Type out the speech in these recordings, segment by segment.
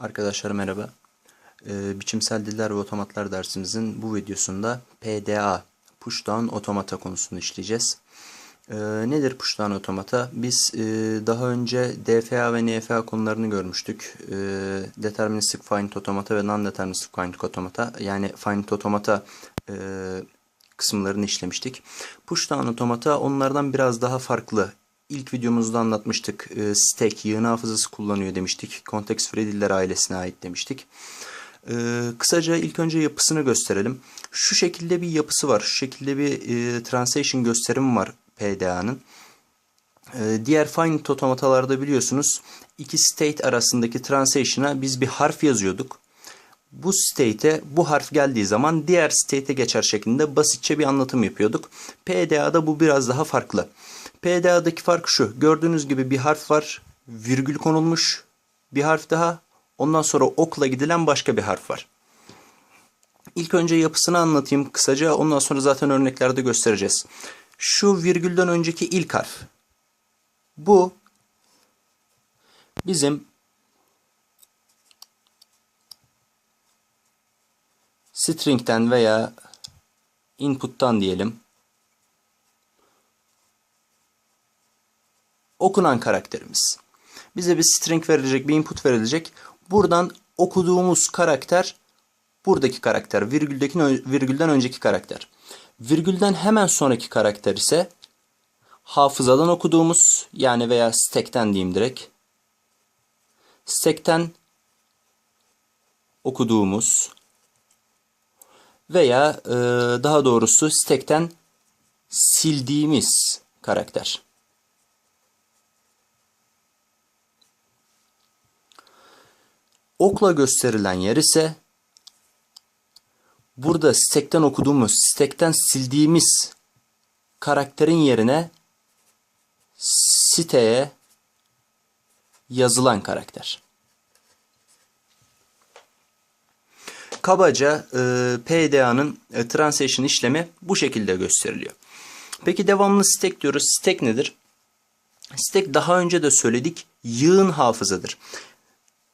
Arkadaşlar merhaba. Ee, biçimsel diller ve otomatlar dersimizin bu videosunda PDA, Push Down Otomata konusunu işleyeceğiz. Ee, nedir Push Down Otomata? Biz e, daha önce DFA ve NFA konularını görmüştük. Ee, deterministic Finite Otomata ve Non-Deterministic Finite Otomata yani Finite Otomata e, kısımlarını işlemiştik. Push Down Otomata onlardan biraz daha farklı. İlk videomuzda anlatmıştık. E, stack, yığın hafızası kullanıyor demiştik. Context Free diller ailesine ait demiştik. E, kısaca ilk önce yapısını gösterelim. Şu şekilde bir yapısı var. Şu şekilde bir e, translation gösterimi var PDA'nın. E, diğer finite otomatalarda biliyorsunuz iki state arasındaki translation'a biz bir harf yazıyorduk. Bu state'e bu harf geldiği zaman diğer state'e geçer şeklinde basitçe bir anlatım yapıyorduk. PDA'da bu biraz daha farklı. PDA'daki fark şu. Gördüğünüz gibi bir harf var. Virgül konulmuş. Bir harf daha. Ondan sonra okla gidilen başka bir harf var. İlk önce yapısını anlatayım kısaca. Ondan sonra zaten örneklerde göstereceğiz. Şu virgülden önceki ilk harf. Bu bizim string'den veya input'tan diyelim okunan karakterimiz. Bize bir string verilecek, bir input verilecek. Buradan okuduğumuz karakter buradaki karakter, virgüldeki virgülden önceki karakter. Virgülden hemen sonraki karakter ise hafızadan okuduğumuz yani veya stack'ten diyeyim direkt. Stack'ten okuduğumuz veya e, daha doğrusu stack'ten sildiğimiz karakter. Okla gösterilen yer ise burada stack'ten okuduğumuz, stack'ten sildiğimiz karakterin yerine siteye yazılan karakter. Kabaca e, PDA'nın e, translation işlemi bu şekilde gösteriliyor. Peki devamlı stack diyoruz. Stack nedir? Stack daha önce de söyledik yığın hafızadır.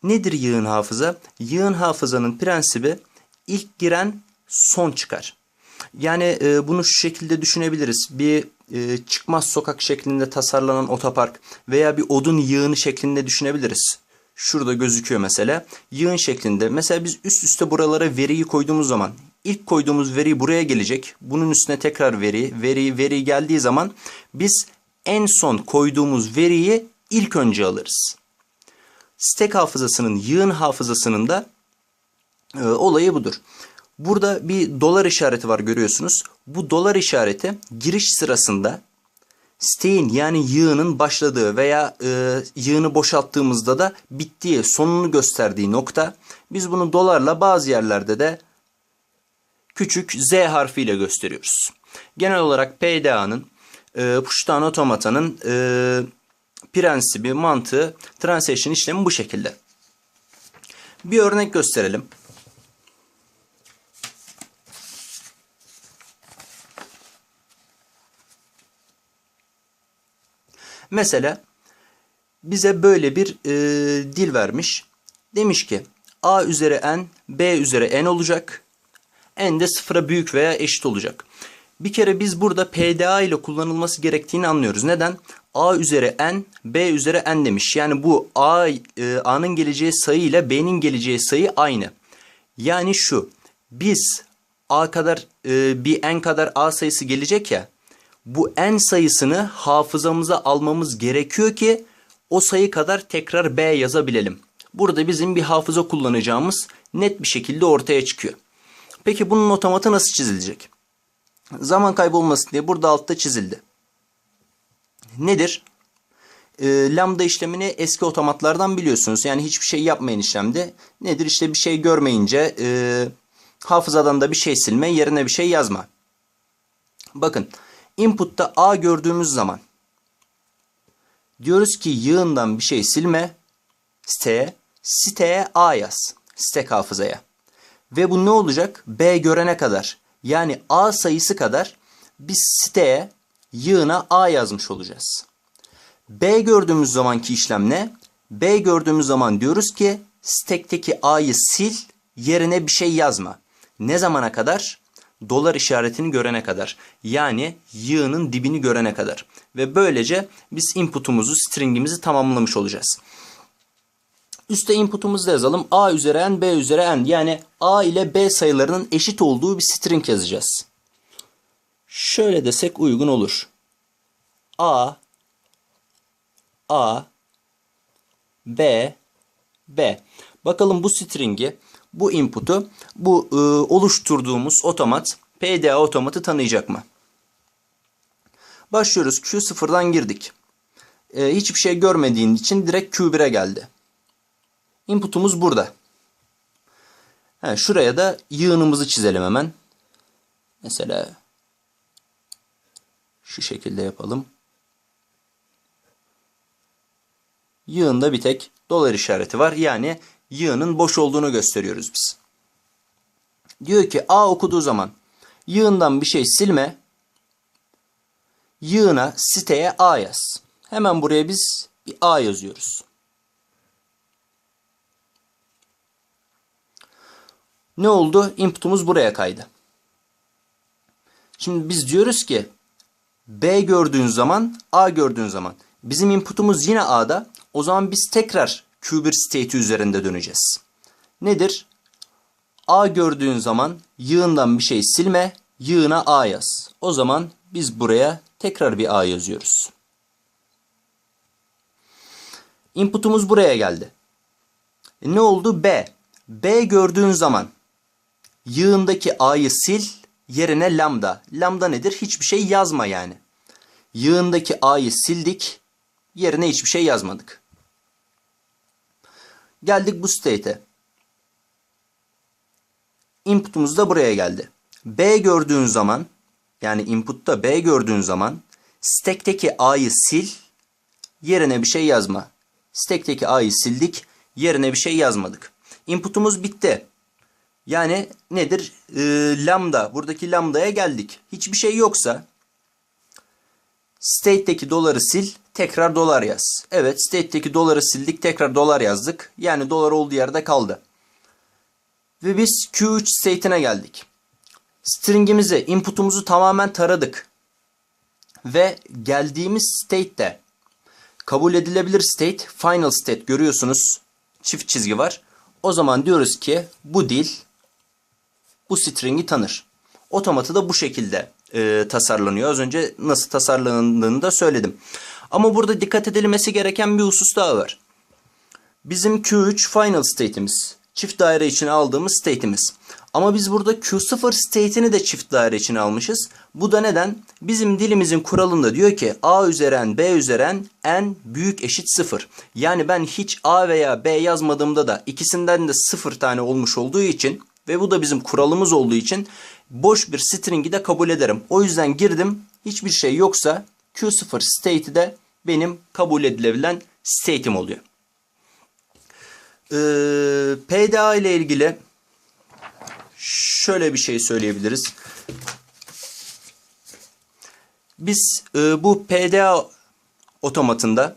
Nedir yığın hafıza? Yığın hafızanın prensibi ilk giren son çıkar. Yani e, bunu şu şekilde düşünebiliriz. Bir e, çıkmaz sokak şeklinde tasarlanan otopark veya bir odun yığını şeklinde düşünebiliriz. Şurada gözüküyor mesela. Yığın şeklinde. Mesela biz üst üste buralara veriyi koyduğumuz zaman ilk koyduğumuz veri buraya gelecek. Bunun üstüne tekrar veri, veri, veri geldiği zaman biz en son koyduğumuz veriyi ilk önce alırız. Stack hafızasının, yığın hafızasının da e, olayı budur. Burada bir dolar işareti var görüyorsunuz. Bu dolar işareti giriş sırasında stack'in yani yığının başladığı veya e, yığını boşalttığımızda da bittiği, sonunu gösterdiği nokta. Biz bunu dolarla bazı yerlerde de küçük Z harfiyle gösteriyoruz. Genel olarak PDA'nın, e, pushdown otomatanın e, prensibi, mantığı, translation işlemi bu şekilde. Bir örnek gösterelim. Mesela bize böyle bir e, dil vermiş. Demiş ki a üzeri n, b üzeri n olacak. n de sıfıra büyük veya eşit olacak. Bir kere biz burada PDA ile kullanılması gerektiğini anlıyoruz. Neden? A üzeri n, B üzeri n demiş. Yani bu A e, A'nın geleceği sayı ile B'nin geleceği sayı aynı. Yani şu. Biz A kadar e, bir n kadar A sayısı gelecek ya. Bu n sayısını hafızamıza almamız gerekiyor ki o sayı kadar tekrar B yazabilelim. Burada bizim bir hafıza kullanacağımız net bir şekilde ortaya çıkıyor. Peki bunun otomatı nasıl çizilecek? Zaman kaybolmasın diye burada altta çizildi. Nedir? E, lambda işlemini eski otomatlardan biliyorsunuz. Yani hiçbir şey yapmayın işlemde. Nedir? İşte bir şey görmeyince e, hafızadan da bir şey silme, yerine bir şey yazma. Bakın input'ta A gördüğümüz zaman diyoruz ki yığından bir şey silme siteye, siteye A yaz. Stack hafızaya. Ve bu ne olacak? B görene kadar yani A sayısı kadar biz siteye yığına A yazmış olacağız. B gördüğümüz zamanki işlem ne? B gördüğümüz zaman diyoruz ki stack'teki A'yı sil, yerine bir şey yazma. Ne zamana kadar? Dolar işaretini görene kadar. Yani yığının dibini görene kadar. Ve böylece biz input'umuzu, string'imizi tamamlamış olacağız. Üste input'umuzu yazalım. A üzeri n, B üzeri n. Yani A ile B sayılarının eşit olduğu bir string yazacağız. Şöyle desek uygun olur. A A B B. Bakalım bu string'i, bu input'u, bu e, oluşturduğumuz otomat, PDA otomatı tanıyacak mı? Başlıyoruz. Q0'dan girdik. E, hiçbir şey görmediğin için direkt Q1'e geldi. Input'umuz burada. Ha, şuraya da yığınımızı çizelim hemen. Mesela şu şekilde yapalım. Yığında bir tek dolar işareti var. Yani yığının boş olduğunu gösteriyoruz biz. Diyor ki A okuduğu zaman yığından bir şey silme. Yığına siteye A yaz. Hemen buraya biz bir A yazıyoruz. Ne oldu? Input'umuz buraya kaydı. Şimdi biz diyoruz ki B gördüğün zaman A gördüğün zaman bizim input'umuz yine A'da. O zaman biz tekrar Q1 state'i üzerinde döneceğiz. Nedir? A gördüğün zaman yığından bir şey silme, yığına A yaz. O zaman biz buraya tekrar bir A yazıyoruz. Input'umuz buraya geldi. E ne oldu? B. B gördüğün zaman yığındaki A'yı sil, yerine lambda. Lambda nedir? Hiçbir şey yazma yani. Yığındaki A'yı sildik, yerine hiçbir şey yazmadık. Geldik bu state'e. Input'umuz da buraya geldi. B gördüğün zaman yani input'ta B gördüğün zaman stack'teki A'yı sil yerine bir şey yazma. Stack'teki A'yı sildik yerine bir şey yazmadık. Input'umuz bitti. Yani nedir? Ee, lambda. Buradaki lambdaya geldik. Hiçbir şey yoksa state'teki doları sil tekrar dolar yaz. Evet state'teki doları sildik tekrar dolar yazdık. Yani dolar olduğu yerde kaldı. Ve biz Q3 state'ine geldik. String'imizi, input'umuzu tamamen taradık. Ve geldiğimiz state'de kabul edilebilir state, final state görüyorsunuz. Çift çizgi var. O zaman diyoruz ki bu dil bu string'i tanır. Otomatı da bu şekilde e, tasarlanıyor. Az önce nasıl tasarlandığını da söyledim. Ama burada dikkat edilmesi gereken bir husus daha var. Bizim Q3 final state'imiz. Çift daire için aldığımız state'imiz. Ama biz burada Q0 state'ini de çift daire için almışız. Bu da neden? Bizim dilimizin kuralında diyor ki A üzeren B üzeren n büyük eşit 0. Yani ben hiç A veya B yazmadığımda da ikisinden de 0 tane olmuş olduğu için ve bu da bizim kuralımız olduğu için boş bir string'i de kabul ederim. O yüzden girdim. Hiçbir şey yoksa Q0 state'i de benim kabul edilebilen state'im oluyor. Ee, PDA ile ilgili şöyle bir şey söyleyebiliriz. Biz e, bu PDA otomatında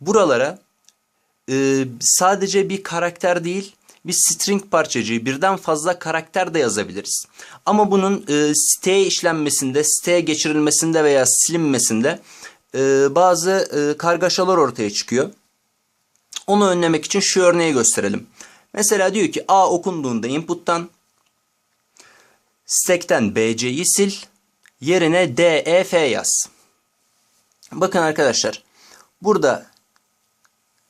buralara e, sadece bir karakter değil bir string parçacığı birden fazla karakter de yazabiliriz. Ama bunun e, siteye işlenmesinde, siteye geçirilmesinde veya silinmesinde e, bazı e, kargaşalar ortaya çıkıyor. Onu önlemek için şu örneği gösterelim. Mesela diyor ki A okunduğunda input'tan stack'ten BC'yi sil, yerine D, E, F yaz. Bakın arkadaşlar, burada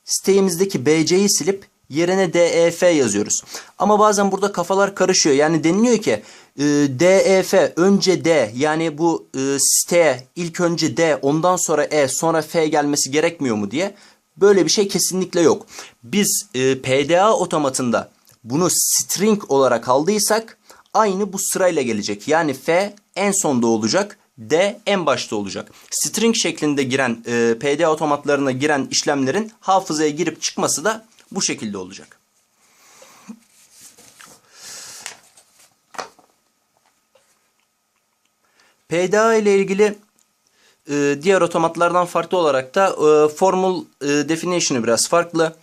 siteğimizdeki BC'yi silip yerine DEF yazıyoruz. Ama bazen burada kafalar karışıyor. Yani deniliyor ki e, DEF önce D yani bu e, siteye ilk önce D ondan sonra E sonra F gelmesi gerekmiyor mu diye. Böyle bir şey kesinlikle yok. Biz e, PDA otomatında bunu string olarak aldıysak aynı bu sırayla gelecek. Yani F en sonda olacak. D en başta olacak. String şeklinde giren e, PDA otomatlarına giren işlemlerin hafızaya girip çıkması da bu şekilde olacak. PDA ile ilgili e, diğer otomatlardan farklı olarak da e, formal e, definition'ı biraz farklı.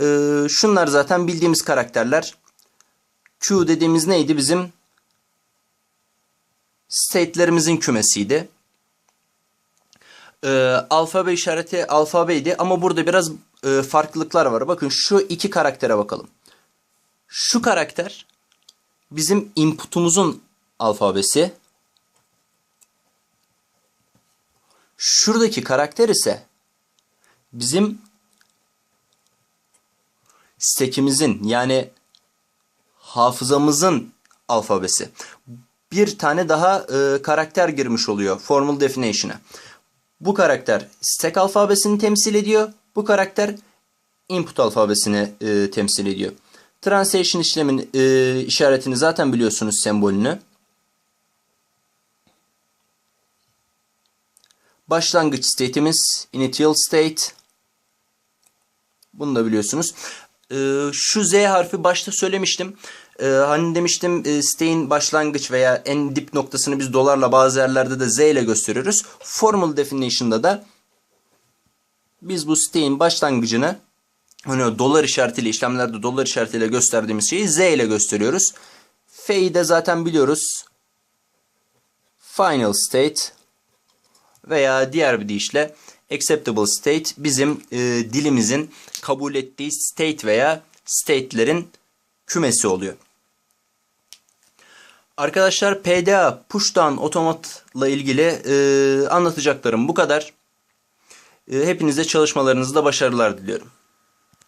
E, şunlar zaten bildiğimiz karakterler. Q dediğimiz neydi bizim? State'lerimizin kümesiydi. E, alfabe işareti alfabeydi ama burada biraz e, farklılıklar var. Bakın şu iki karaktere bakalım. Şu karakter bizim input'umuzun alfabesi. Şuradaki karakter ise bizim stack'imizin yani hafızamızın alfabesi. Bir tane daha e, karakter girmiş oluyor formal definition'a. Bu karakter stack alfabesini temsil ediyor. Bu karakter input alfabesini e, temsil ediyor. Translation işlemin e, işaretini zaten biliyorsunuz sembolünü. Başlangıç state'imiz initial state. Bunu da biliyorsunuz. Ee, şu Z harfi başta söylemiştim. Ee, hani demiştim e, başlangıç veya en dip noktasını biz dolarla bazı yerlerde de Z ile gösteriyoruz. Formal definition'da da biz bu state'in başlangıcını hani dolar işaretiyle işlemlerde dolar işaretiyle gösterdiğimiz şeyi Z ile gösteriyoruz. F'yi de zaten biliyoruz. Final state veya diğer bir deyişle acceptable state bizim e, dilimizin kabul ettiği state veya state'lerin kümesi oluyor. Arkadaşlar PDA pushdown otomatla ilgili e, anlatacaklarım bu kadar. E, hepinize çalışmalarınızda başarılar diliyorum.